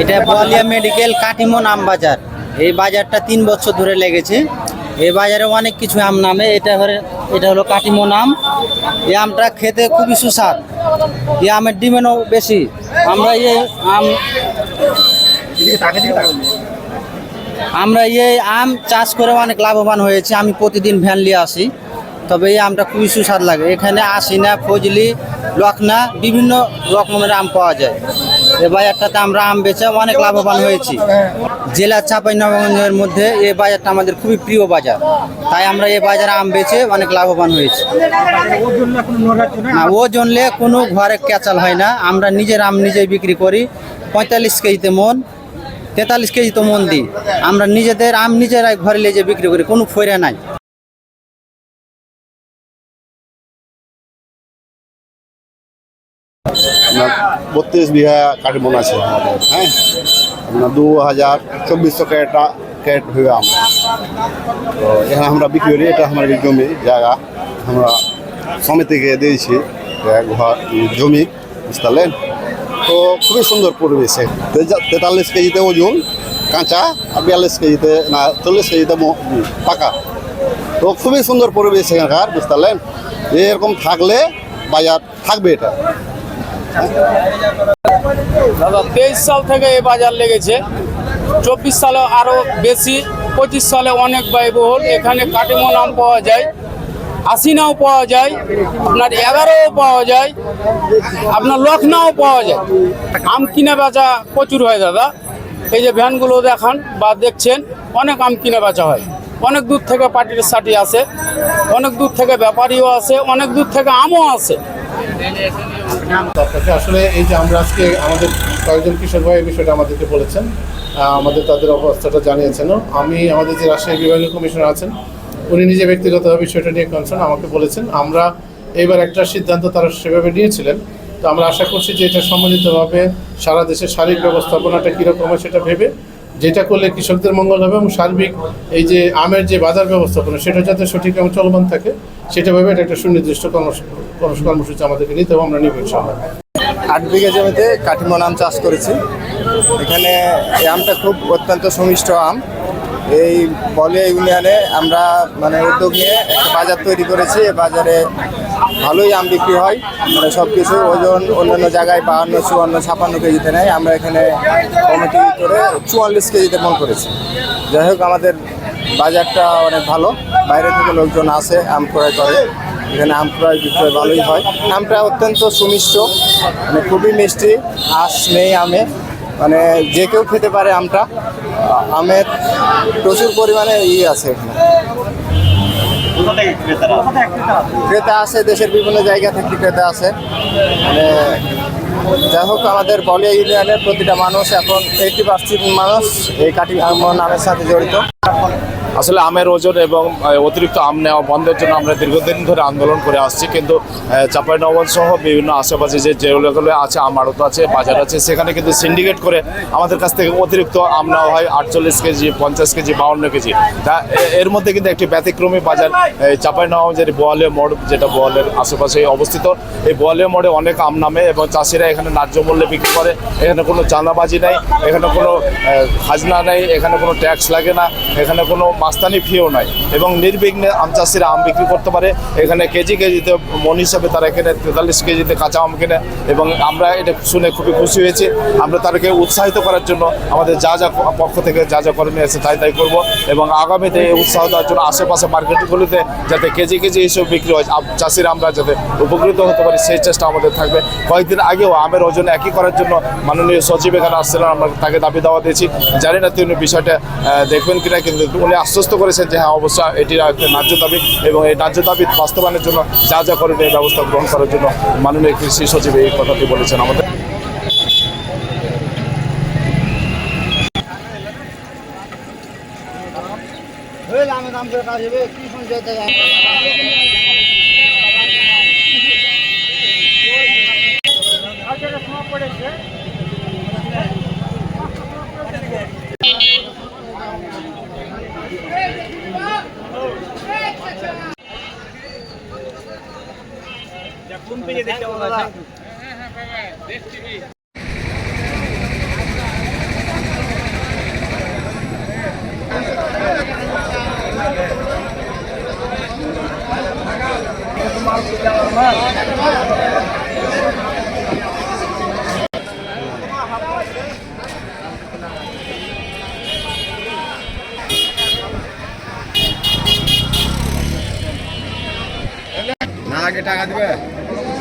এটা বলিয়া মেডিকেল কাটিমন আম বাজার। এই বাজারটা তিন বছর ধরে লেগেছে। এই বাজারে অনেক কিছু আম নামে। এটা এটা হলো কাটিমন আম এই আমটা খেতে খুবই সুস্বাদ। এই আমের ডিমেন্ডও বেশি। আমরা এই আম আমরা এই আম চাষ করে অনেক লাভবান হয়েছে। আমি প্রতিদিন ভ্যান নিয়ে আসি। তবে এই আমটা খুবই সুস্বাদ লাগে। এখানে আশিনা, ফজলি, লখনা বিভিন্ন রকমের আম পাওয়া যায়। এই বাজারটাতে আমরা আম বেচে অনেক লাভবান হয়েছি। জেলা চাপাই নবাবগঞ্জের মধ্যে এই বাজারটা আমাদের খুবই প্রিয় বাজার। তাই আমরা এই বাজারে আম বেচে অনেক লাভবান হয়েছি। না ওজনলে কোনো ঘরে ক্যাচাল হয় না। আমরা নিজের আম নিজেই বিক্রি করি। পঁয়তাল্লিশ কেজিতে মন, তেতাল্লিশ কেজিতে মন দিই। আমরা নিজেদের আম নিজেরাই ঘরে লিয়ে বিক্রি করি, কোনো ফইরা নাই। আপনার বত্রিশ বিঘা কাঠমন আছে। আমাদের হ্যাঁ? আপনার দু হাজার চব্বিশশো ক্যারেটা, ক্যারেট হয়ে আম তো এখানে আমরা বিক্রি করি, এটা আমাদের জমি, জায়গা। আমরা সমিতিকে দিয়েছি ঘর জমি, বুঝতে তো খুবই সুন্দর পরিবেশে তেতাল্লিশ কেজিতে ওজন, কাঁচা, আর বিয়াল্লিশ কেজিতে, না, চল্লিশ কেজিতে পাকা। তো খুবই সুন্দর পরিবেশ এখানকার, বুঝতে পারলেন? এরকম থাকলে বাজার থাকবে এটা। দাদা, তেইশ সাল থেকে এই বাজার লেগেছে। চব্বিশ সালে আরও বেশি, পঁচিশ সালে অনেক ব্যয়বহুল। এখানে কাটিমন আম পাওয়া যায়, আশিনাও পাওয়া যায়, আপনার এগারোও পাওয়া যায়, আপনার লখনাও পাওয়া যায়। আম কিনে বেচা প্রচুর হয় দাদা। এই যে ভ্যানগুলো দেখান বা দেখছেন, অনেক আম কিনে বেচা হয়। অনেক দূর থেকে পার্টির সাটি আসে, অনেক দূর থেকে ব্যাপারীও আসে, অনেক দূর থেকে আমও আসে। আপনাকে আসলে এই যে আমরা আজকে আমাদের কয়েকজন কৃষক ভাই এই বিষয়টা আমাদেরকে বলেছেন আমাদের তাদের অবস্থাটা জানিয়েছেন আমি আমাদের যে রাজশাহী বিভাগীয় কমিশনার আছেন, উনি নিজে ব্যক্তিগতভাবে বিষয়টা নিয়ে কনসার্ন আমাকে বলেছেন। আমরা এইবার একটা সিদ্ধান্ত তারা সেভাবে নিয়েছিলেন। তো আমরা আশা করছি যে এটা সম্মিলিতভাবে সারা দেশের শারীরিক ব্যবস্থাপনাটা কীরকম হয় সেটা ভেবে যেটা করলে কৃষকদের মঙ্গল হবে এবং সার্বিক এই যে আমের যে বাজার ব্যবস্থাপনা, সেটা যাতে সঠিক এবং চলমান থাকে, সেটা ভেবে এটা একটা সুনির্দিষ্ট কর্মস- কর্মস- কর্মসূচি আমাদেরকে নিতে হবে, আমরা নিব আট বিঘা জমিতে কাঠিমন আম চাষ করেছি। এখানে এই আমটা খুব অত্যন্ত সুমিষ্ট আম। এই বলে ইউনিয়নে আমরা মানে উদ্যোগ নিয়ে একটা বাজার তৈরি করেছি। বাজারে ভালোই আম বিক্রি হয়। মানে সব কিছু ওজন অন্যান্য জায়গায় বাহান্ন, চুয়ান্ন, ছাপান্ন কেজিতে নেয়। আমরা এখানে কমিটি করে চুয়াল্লিশ কেজিতে মন করেছি। যাই হোক, আমাদের বাজারটা অনেক ভালো। বাইরে থেকে লোকজন আসে, আম ক্রয় করে। এখানে আম ক্রয় বিক্রয় ভালোই হয়। আমটা অত্যন্ত সুমিষ্ট মানে খুবই মিষ্টি, আঁশ নেই আমে। মানে যে কেউ খেতে পারে আমটা। আমের প্রচুর পরিমাণে ই আছে এখানে। ক্রেতা? আছে দেশের বিভিন্ন জায়গা থেকে ক্রেতা আছে। মানে যাই হোক আমাদের বলিয়া ইউনিয়নের প্রতিটা মানুষ এখন এইটি পার্সেন্ট মানুষ এই কাটি নামের সাথে জড়িত। আসলে আমের ওজন এবং অতিরিক্ত আম নেওয়া বন্ধের জন্য আমরা দীর্ঘদিন ধরে আন্দোলন করে আসছি। কিন্তু চাপাই নগর সহ বিভিন্ন আশেপাশে যে যেগুলো আছে, আম আড়ত আছে, বাজার আছে, সেখানে কিন্তু সিন্ডিকেট করে আমাদের কাছ থেকে অতিরিক্ত আম নেওয়া হয়। আটচল্লিশ কেজি, পঞ্চাশ কেজি, বাউন্ন কেজি। তা এর মধ্যে কিন্তু একটি ব্যতিক্রমী বাজার চাপাই নগরের বোয়ালিয়া মোড়, যেটা বোয়ালের আশেপাশে অবস্থিত। এই বোয়ালিয়া মোড়ে অনেক আম নামে এবং চাষিরা এখানে ন্যায্য মূল্যে বিক্রি করে। এখানে কোনো চাঁদাবাজি নাই, এখানে কোনো খাজনা নেই, এখানে কোনো ট্যাক্স লাগে না, এখানে কোনো মাস্তানি ফিও নাই এবং নির্বিঘ্নে আম চাষিরা আম বিক্রি করতে পারে। এখানে কেজি কেজিতে মন হিসাবে তারা এখানে তেতাল্লিশ কেজিতে কাঁচা আম কেনে এবং আমরা এটা শুনে খুবই খুশি হয়েছি। আমরা তাদেরকে উৎসাহিত করার জন্য আমাদের যা যা পক্ষ থেকে যা যা করণীয় আছে তাই তাই করব এবং আগামীতে উৎসাহ দেওয়ার জন্য আশেপাশে মার্কেটগুলিতে যাতে কেজি কেজি এইসব বিক্রি হয় চাষিরা আমরা যাতে উপকৃত হতে পারি সেই চেষ্টা আমাদের থাকবে। কয়েকদিন আগেও আমের ওজন একই করার জন্য মাননীয় সচিব এখানে আসছিলেন, আমরা তাকে দাবি দেওয়া দিয়েছি। জানি না তিনি বিষয়টা দেখবেন কিনা, কিন্তু উনি আশ্বস্ত করেছেন যে হ্যাঁ অবশ্য এটি একটা ন্যায্য দাবি এবং এই ন্যায্য দাবি বাস্তবায়নের জন্য যা যা করণীয় ব্যবস্থা গ্রহণ করার জন্য মাননীয় কৃষি সচিব এই কথাটি বলেছেন আমাদের। কি না আগে টাকা দিবে।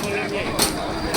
คนละเนี่ย